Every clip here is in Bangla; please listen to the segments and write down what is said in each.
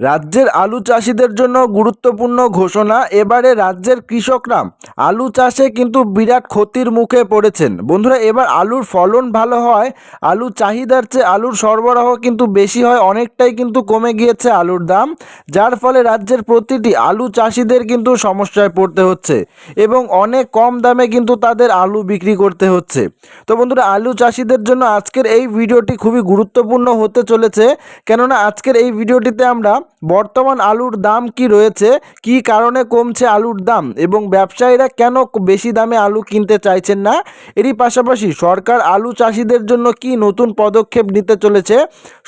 রাজ্যের আলু চাষিদের জন্য গুরুত্বপূর্ণ ঘোষণা, এবারে রাজ্যের কৃষকরা আলু চাষে কিন্তু বিরাট ক্ষতির মুখে পড়েছেন। বন্ধুরা, এবার আলুর ফলন ভালো হয়, আলু চাহিদার চেয়ে আলুর সরবরাহ কিন্তু বেশি হয়, অনেকটাই কিন্তু কমে গিয়েছে আলুর দাম, যার ফলে রাজ্যের প্রতিটি আলু চাষিদের কিন্তু সমস্যায় পড়তে হচ্ছে এবং অনেক কম দামে কিন্তু তাদের আলু বিক্রি করতে হচ্ছে। তো বন্ধুরা, আলু চাষিদের জন্য আজকের এই ভিডিওটি খুবই গুরুত্বপূর্ণ হতে চলেছে, কেননা আজকের এই ভিডিওটিতে আমরা বর্তমান আলুর দাম কি রয়েছে? কি কারণে কমছে আলুর দাম? এবং ব্যবসায়ীরা কেন বেশি দামে আলু কিনতে চাইছেন না? এরই পাশাপাশি সরকার আলু চাষিদের জন্য কি নতুন পদক্ষেপ নিতে চলেছে?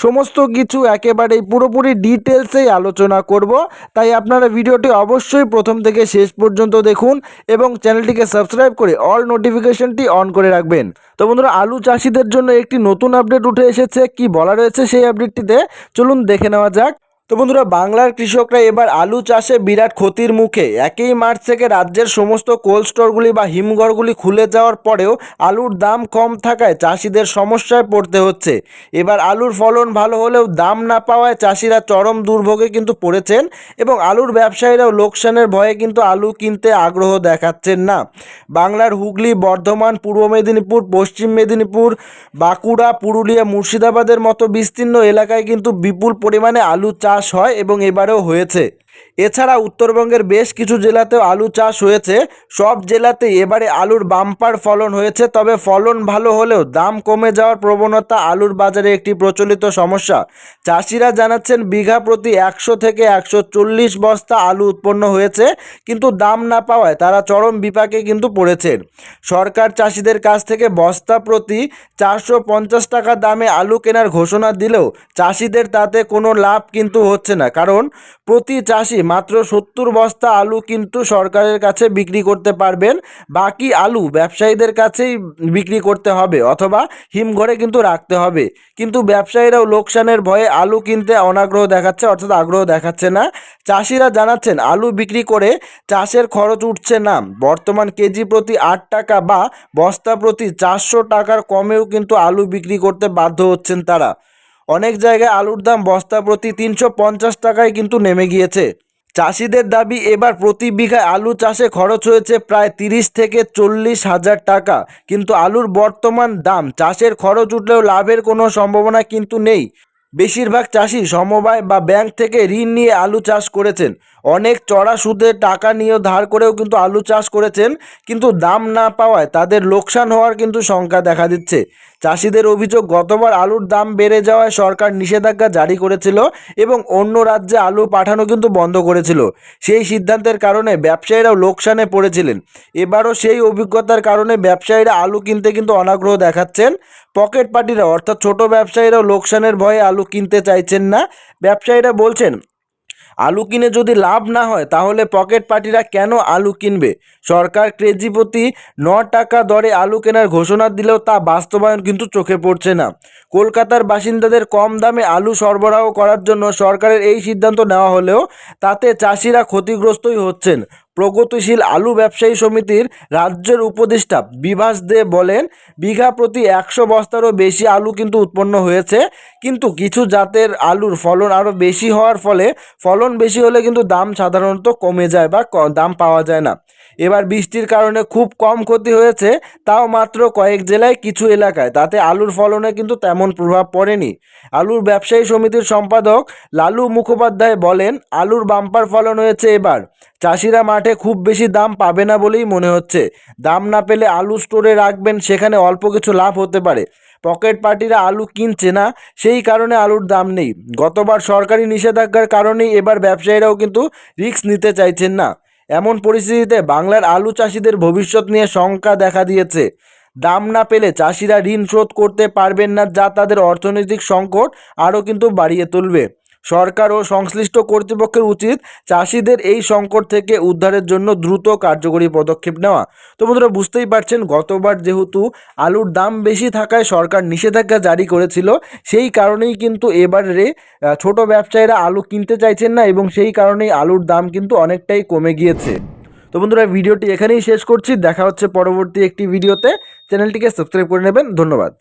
সমস্ত কিছু একেবারেই পুরোপুরি ডিটেলসেই আলোচনা করব। তাই আপনারা ভিডিওটি অবশ্যই প্রথম থেকে শেষ পর্যন্ত দেখুন এবং চ্যানেলটিকে সাবস্ক্রাইব করে অল নোটিফিকেশনটি অন করে রাখবেন। তো বন্ধুরা, আলু চাষিদের জন্য একটি নতুন আপডেট উঠে এসেছে। কি বলা রয়েছে সেই আপডেটটিতে? চলুন দেখে নেওয়া যাক। তো বন্ধুরা, বাংলার কৃষকরা এবার আলু চাষে বিরাট ক্ষতির মুখে। একই মার্চ থেকে রাজ্যের সমস্ত কোল্ড স্টোরগুলি বা হিমঘরগুলি খুলে যাওয়ার পরেও আলুর দাম কম থাকায় চাষিদের সমস্যায় পড়তে হচ্ছে। এবার আলুর ফলন ভালো হলেও দাম না পাওয়ায় চাষিরা চরম দুর্ভোগে কিন্তু পড়েছেন এবং আলুর ব্যবসায়ীরাও লোকসানের ভয়ে কিন্তু আলু কিনতে আগ্রহ দেখাচ্ছেন না। বাংলার হুগলি, বর্ধমান, পূর্ব মেদিনীপুর, পশ্চিম মেদিনীপুর, বাঁকুড়া, পুরুলিয়া, মুর্শিদাবাদের মতো বিস্তীর্ণ এলাকায় কিন্তু বিপুল পরিমাণে আলু চাষ হয় এবং এবারেও হয়েছে। এছাড়া উত্তরবঙ্গের বেশ কিছু জেলাতেও আলু চাষ হয়েছে। সব জেলাতেই এবারে আলুর বাম্পার ফলন হয়েছে, তবে ফলন ভালো হলেও দাম কমে যাওয়ার প্রবণতা আলুর বাজারে একটি প্রচলিত সমস্যা। চাষিরা জানাচ্ছেন, বিঘা প্রতি একশো থেকে একশো চল্লিশ বস্তা আলু উৎপন্ন হয়েছে, কিন্তু দাম না পাওয়ায় তারা চরম বিপাকে কিন্তু পড়েছেন। সরকার চাষিদের কাছ থেকে বস্তা প্রতি চারশো পঞ্চাশ টাকা দামে আলু কেনার ঘোষণা দিলেও চাষিদের তাতে কোনো লাভ কিন্তু হচ্ছে না, কারণ প্রতি চাষি মাত্র সত্তর বস্তা আলু কিন্তু সরকারের কাছে বিক্রি করতে পারবেন। বাকি আলু ব্যবসায়ীদের কাছেই বিক্রি করতে হবে অথবা হিমঘরে কিন্তু রাখতে হবে। কিন্তু ব্যবসায়ীরাও লোকসানের ভয়ে আলু কিনতে অনাগ্রহ দেখাচ্ছে, অর্থাৎ আগ্রহ দেখাচ্ছে না। চাষিরা জানাচ্ছেন, আলু বিক্রি করে চাষের খরচ উঠছে না। বর্তমান কেজি প্রতি আট টাকা বা বস্তা প্রতি চারশো টাকার কমেও কিন্তু আলু বিক্রি করতে বাধ্য হচ্ছেন তারা। অনেক জায়গায় আলুর দাম বস্তা প্রতি তিনশো পঞ্চাশ টাকায় কিন্তু নেমে গিয়েছে। চাষিদের দাবি, এবার প্রতি বিঘায় আলু চাষে খরচ হয়েছে প্রায় তিরিশ থেকে চল্লিশ হাজার টাকা। কিন্তু আলুর বর্তমান দাম, চাষের খরচ উঠলেও লাভের কোনো সম্ভাবনা কিন্তু নেই। বেশিরভাগ চাষি সমবায় বা ব্যাংক থেকে ঋণ নিয়ে আলু চাষ করেছেন। অনেক চড়া সুদে টাকা নিয়ে ধার করেও কিন্তু আলু চাষ করেছেন, কিন্তু দাম না পাওয়ায় তাদের লোকসান হওয়ার কিন্তু শঙ্কা দেখা দিচ্ছে। চাষিদের অভিযোগ, গতবার আলুর দাম বেড়ে যাওয়ায় সরকার নিষেধাজ্ঞা জারি করেছিল এবং অন্য রাজ্যে আলু পাঠানো কিন্তু বন্ধ করেছিল। সেই সিদ্ধান্তের কারণে ব্যবসায়ীরাও লোকসানে পড়েছিলেন। এবারও সেই অভিজ্ঞতার কারণে ব্যবসায়ীরা আলু কিনতে কিন্তু অনাগ্রহ দেখাচ্ছেন। পকেট পার্টিরা অর্থাৎ ছোট ব্যবসায়ীরাও লোকসানের ভয়ে আলু কিনতে চাইছেন না? ব্যবসায়ীরা বলছেন, আলু কিনে যদি লাভ না হয়, তাহলে পকেট পার্টিরা কেন আলু কিনবে? সরকার কেজি প্রতি ন টাকা দরে আলু কেনার ঘোষণা দিলেও তা বাস্তবায়ন কিন্তু চোখে পড়ছে না। কলকাতার বাসিন্দাদের কম দামে আলু সরবরাহ করার জন্য সরকারের এই সিদ্ধান্ত নেওয়া হলেও তাতে চাষিরা ক্ষতিগ্রস্তই হচ্ছেন। প্রগতিশীল আলু ব্যবসায়ী সমিতির রাজ্যের উপদেষ্টা বিভাস দে বলেন, বিঘা প্রতি একশো বস্তারও বেশি আলু কিন্তু উৎপন্ন হয়েছে, কিন্তু কিছু জাতের আলুর ফলন আরও বেশি হওয়ার ফলে ফলন বেশি হলে কিন্তু দাম সাধারণত কমে যায় বা দাম পাওয়া যায় না। এবার বৃষ্টির কারণে খুব কম ক্ষতি হয়েছে, তাও মাত্র কয়েক জেলায় কিছু এলাকায়। তাতে আলুর ফলনে কিন্তু তেমন প্রভাব পড়েনি। আলুর ব্যবসায়ী সমিতির সম্পাদক লালু মুখোপাধ্যায় বলেন, আলুর বাম্পার ফলন হয়েছে এবার। চাষিরা মাঠে খুব বেশি দাম পাবে না বলেই মনে হচ্ছে। দাম না পেলে আলু স্টোরে রাখবেন, সেখানে অল্প কিছু লাভ হতে পারে। পকেট পার্টিরা আলু কিনছে না, সেই কারণে আলুর দাম নেই। গতবার সরকারি নিষেধাজ্ঞার কারণেই এবার ব্যবসায়ীরাও কিন্তু রিস্ক নিতে চাইছেন না। এমন পরিস্থিতিতে বাংলার আলু চাষিদের ভবিষ্যৎ নিয়ে শঙ্কা দেখা দিয়েছে। দাম না পেলে চাষিরা ঋণ শোধ করতে পারবেন না, যা তাদের অর্থনৈতিক সংকট আরও কিন্তু বাড়িয়ে তুলবে। সরকার ও সংশ্লিষ্ট কর্তৃপক্ষের উচিত চাষিদের এই সংকট থেকে উদ্ধারের জন্য দ্রুত কার্যকরী পদক্ষেপ নেওয়া। তো বন্ধুরা, বুঝতেই পারছেন, গতবার যেহেতু আলুর দাম বেশি থাকায় সরকার নিষেধাজ্ঞা জারি করেছিল, সেই কারণেই কিন্তু এবারে ছোট ব্যবসায়ীরা আলু কিনতে চাইছেন না এবং সেই কারণেই আলুর দাম কিন্তু অনেকটাই কমে গিয়েছে। তো বন্ধুরা, ভিডিওটি এখানেই শেষ করছি, দেখা হচ্ছে পরবর্তী একটি ভিডিওতে। চ্যানেলটিকে সাবস্ক্রাইব করে নেবেন, ধন্যবাদ।